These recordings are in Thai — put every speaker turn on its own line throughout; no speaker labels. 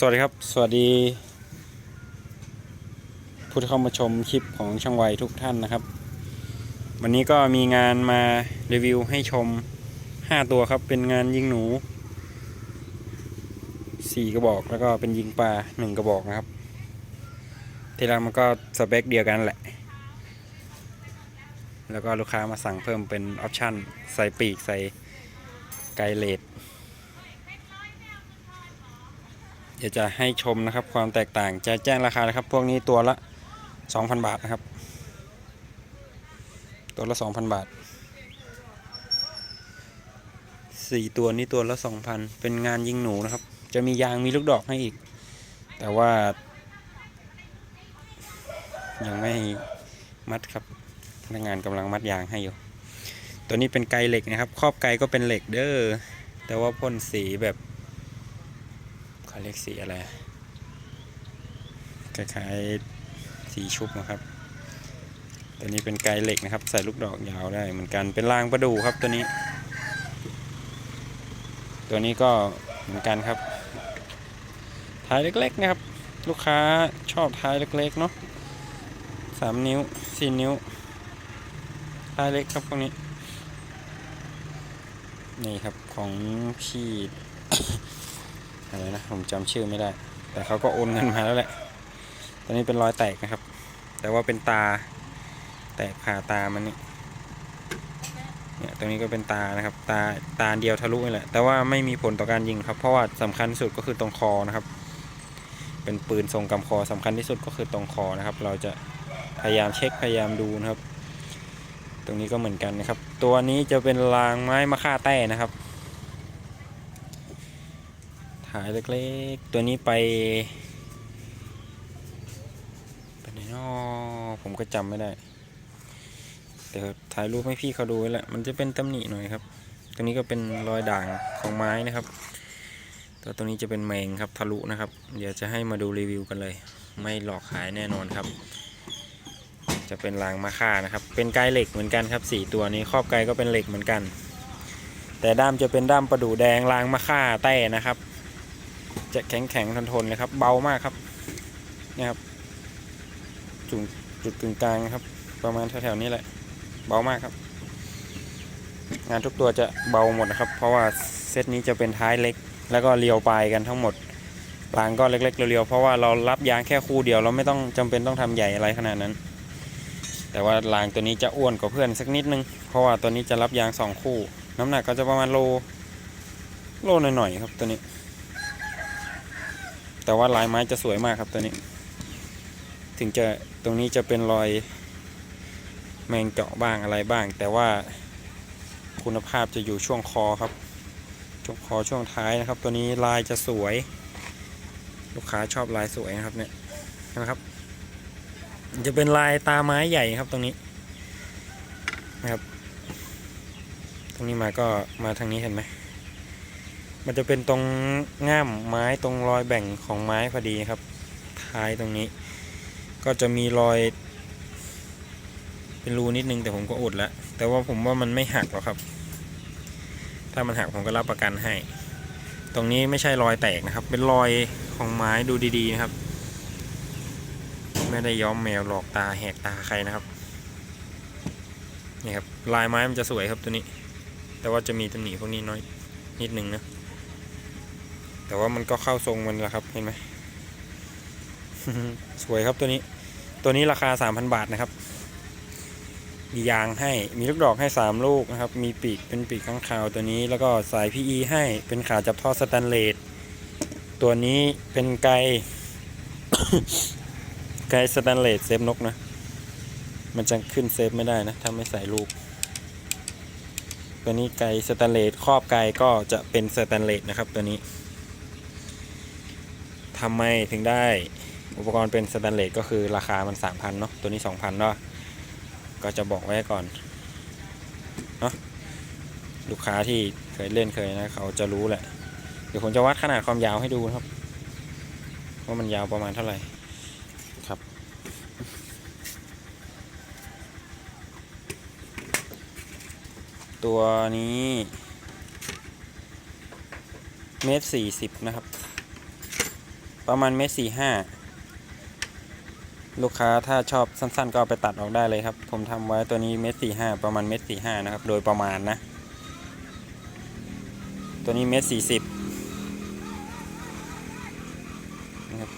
สวัสดีครับ สวัสดีผู้ที่เข้ามาชมคลิปของช่างไวทุกท่านนะครับ วันนี้ก็มีงานมารีวิวให้ชม 5 ตัวครับ เป็นงานยิงหนู 4 กระบอกแล้วก็เป็นยิงปลา 1 กระบอกนะครับ ทีแรกมันก็สเปคเดียวกันแหละ แล้วก็ลูกค้ามาสั่งเพิ่มเป็นออปชั่น ใส่ปีกใส่ไกเลด เดี๋ยวจะให้ชมนะครับ ความแตกต่างจะแจ้งราคานะครับ พวกนี้ตัวละ 2,000 บาทนะครับ ตัวละ 2,000 บาท 4 ตัวนี้ตัวละ 2,000 เป็นงานยิงหนูนะครับ จะมียางมีลูกดอกให้อีก แต่ว่า ยังไม่มัดครับพนักงานกำลังมัดยางให้อยู่ ตัวนี้เป็นไกเหล็กนะครับ ครอบไกก็เป็นเหล็กเด้อแต่ว่าพ่นสีแบบ เขาเรียกสีอะไรคล้ายๆสีชุบนะครับ ตัวนี้เป็นไกลเหล็กนะครับ ใส่ลูกดอกยาวได้เหมือนกันเป็นรางประดูครับตัวนี้ ตัวนี้ก็เหมือนกันครับท้ายเล็กๆนะครับ ลูกค้าชอบท้ายเล็กๆเนาะสามนิ้วสี่นิ้วท้ายเล็กครับพวกนี้ นี่ครับของพี่ อะไรนะผมจำชื่อไม่ได้ แต่เขาก็โอนเงินมาแล้วแหละตอนนี้เป็นรอยแตกนะครับ แต่ว่าเป็นตาแตกผ่าตามันนี่เนี่ยตรงนี้ก็เป็นตานะครับ ตาตาเดียวทะลุนี่แหละ แต่ว่าไม่มีผลต่อการยิงครับ เพราะว่าสำคัญที่สุดก็คือตรงคอนะครับ เป็นปืนทรงกำคอสำคัญที่สุดก็คือตรงคอนะครับ เราจะพยายามเช็คพยายามดูนะครับ ตรงนี้ก็เหมือนกันนะครับ ตัวนี้จะเป็นรางไม้มะค่าแต้นะครับ ถ่ายเล็กๆ ตัวนี้ไปไปไหนนอผมก็จำไม่ได้เดี๋ยวถ่ายรูปให้พี่เขาดูแหละมันจะเป็นตำหนิหน่อยครับตรงนี้ก็เป็นรอยด่างของไม้นะครับ ตัวตรงนี้จะเป็นแมงครับทะลุนะครับ เดี๋ยวจะให้มาดูรีวิวกันเลย ไม่หลอกขายแน่นอนครับ จะเป็นรางมาค่านะครับ เป็นไกเหล็กเหมือนกันครับสี่ตัวนี้ครอบไกก็เป็นเหล็กเหมือนกัน แต่ด้ามจะเป็นด้ามประดู่แดงรางมาค่าแต้นะครับ จะแข็งแข็งทนทนๆเลยครับ เบามากครับนี่ครับจุดจุดกึ่งกลางครับ ประมาณแถวๆนี้แหละ เบามากครับ งานทุกตัวจะเบาหมดนะครับ เพราะว่าเซตนี้จะเป็นท้ายเล็ก แล้วก็เรียวปลายกันทั้งหมดรางก็เล็กๆเรียวๆเพราะว่าเรารับยางแค่คู่เดียวเราไม่ต้องจำเป็นต้องทำใหญ่อะไรขนาดนั้น แต่ว่ารางตัวนี้จะอ้วนกว่าเพื่อนสักนิดนึง เพราะว่าตัวนี้จะรับยางสองคู่ น้ำหนักก็จะประมาณโล โลหน่อยๆครับตัวนี้ แต่ว่าลายไม้จะสวยมากครับตัวนี้ ถึงจะตรงนี้จะเป็นรอยแมงเจาะบ้างอะไรบ้าง แต่ว่าคุณภาพจะอยู่ช่วงคอครับ ช่วงคอช่วงท้ายนะครับ ตัวนี้ลายจะสวย ลูกค้าชอบลายสวยนะครับเนี่ยนะครับจะเป็นลายตาไม้ใหญ่ครับตรงนี้นะครับ ตรงนี้มาก็มาทางนี้เห็นไหม มันจะเป็นตรงง่ามไม้ตรงรอยแบ่งของไม้พอดีครับ ท้ายตรงนี้ ก็จะมีรอย เป็นรูนิดนึงแต่ผมก็อุดแล้ว แต่ว่าผมว่ามันไม่หักหรอกครับ ถ้ามันหักผมก็รับประกันให้ ตรงนี้ไม่ใช่รอยแตกนะครับ เป็นรอยของไม้ดูดีๆนะครับ ไม่ได้ย้อมแมวหลอกตาแหกตาใครนะครับนี่ครับลายไม้มันจะสวยครับตัวนี้ แต่ว่าจะมีตำหนิพวกนี้น้อยนิดนึงนะ แต่ว่ามันก็เข้าทรงมันแล้วครับเห็นไหมสวยครับตัวนี้ ตัวนี้ราคา3,000บาทนะครับ มียางให้มีลูกดอกให้3ลูกนะครับ มีปีกเป็นปีกข้างคาวตัวนี้ แล้วก็สาย PE ให้เป็นขาจับท่อสแตนเลสตัวนี้เป็นไกไกสแตนเลสเซฟนกนะ มันจะขึ้นเซฟไม่ได้นะ ถ้าไม่ใส่ลูก ตัวนี้ไกสแตนเลสครอบไกก็จะเป็นสแตนเลสนะครับตัวนี้ ทำไมถึงได้อุปกรณ์เป็นสแตนเลสก็คือราคามัน 3,000เนาะตัวนี้ 2,000เนาะก็จะบอกไว้ก่อนเนาะลูกค้าที่เคยเล่นเคยนะ เขาจะรู้แหละ เดี๋ยวผมจะวัดขนาดความยาวให้ดูนะครับ ว่ามันยาวประมาณเท่าไหร่ครับตัวนี้เมตรสี่สิบนะครับ ประมาณเมตรสี่ห้าลูกค้าถ้าชอบสั้นๆ ก็เอาไปตัดออกได้เลยครับ ผมทำไว้ตัวนี้เมตรสี่ห้าประมาณเมตรสี่ห้านะครับ โดยประมาณนะ ตัวนี้เมตรสี่สิบนะครับ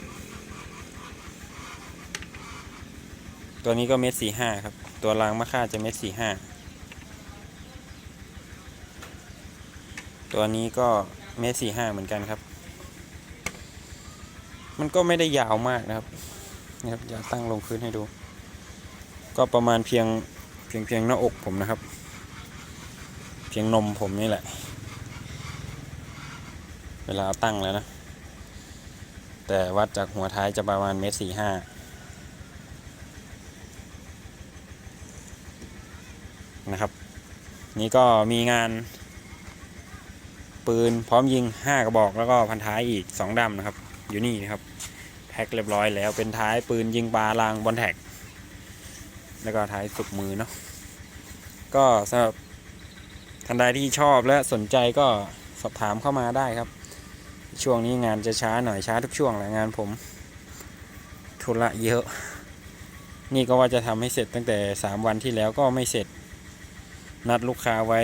ตัวนี้ก็เมตรสี่ห้าครับ ตัวรางมะค่าจะเมตรสี่ห้าตัวนี้ก็เมตรสี่ห้าเหมือนกันครับ มันก็ไม่ได้ยาวมากนะครับนะครับอย่าตั้งลงพื้นให้ดู ก็ประมาณเพียงเพียงเพียงหน้าอกผมนะครับ เพียงนมผมนี่แหละ เวลาตั้งแล้วนะ แต่วัดจากหัวท้ายจะประมาณเมตรสี่ห้านะครับ นี่ก็มีงาน ปืนพร้อมยิง 5 กระบอกแล้วก็พันท้ายอีก 2ดำนะครับ อยู่นี่นะครับแพ็คเรียบร้อยแล้วเป็นท้ายปืนยิงปลาลางบอลแท็ก แล้วก็ท้ายสุกมือเนาะก็สำหรับท่านใดที่ชอบและสนใจก็สอบถามเข้ามาได้ครับ ช่วงนี้งานจะช้าหน่อยช้าทุกช่วงแหละงานผมธุระเยอะ นี่ก็ว่าจะทำให้เสร็จตั้งแต่ 3 วันที่แล้วก็ไม่เสร็จ นัดลูกค้าไว้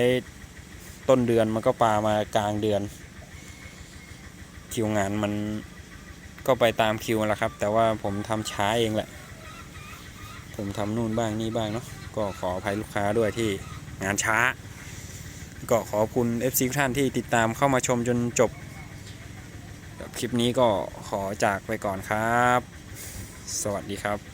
ต้นเดือนมันก็ปลามากลางเดือนคิวงานมัน ก็ไปตามคิวแหละครับ แต่ว่าผมทำช้าเองแหละ ผมทำนู่นบ้างนี่บ้างเนาะก็ขออภัยลูกค้าด้วยที่งานช้า ก็ขอบคุณ FC ทุกท่านที่ติดตามเข้ามาชมจนจบคลิปนี้ก็ขอจากไปก่อนครับ สวัสดีครับ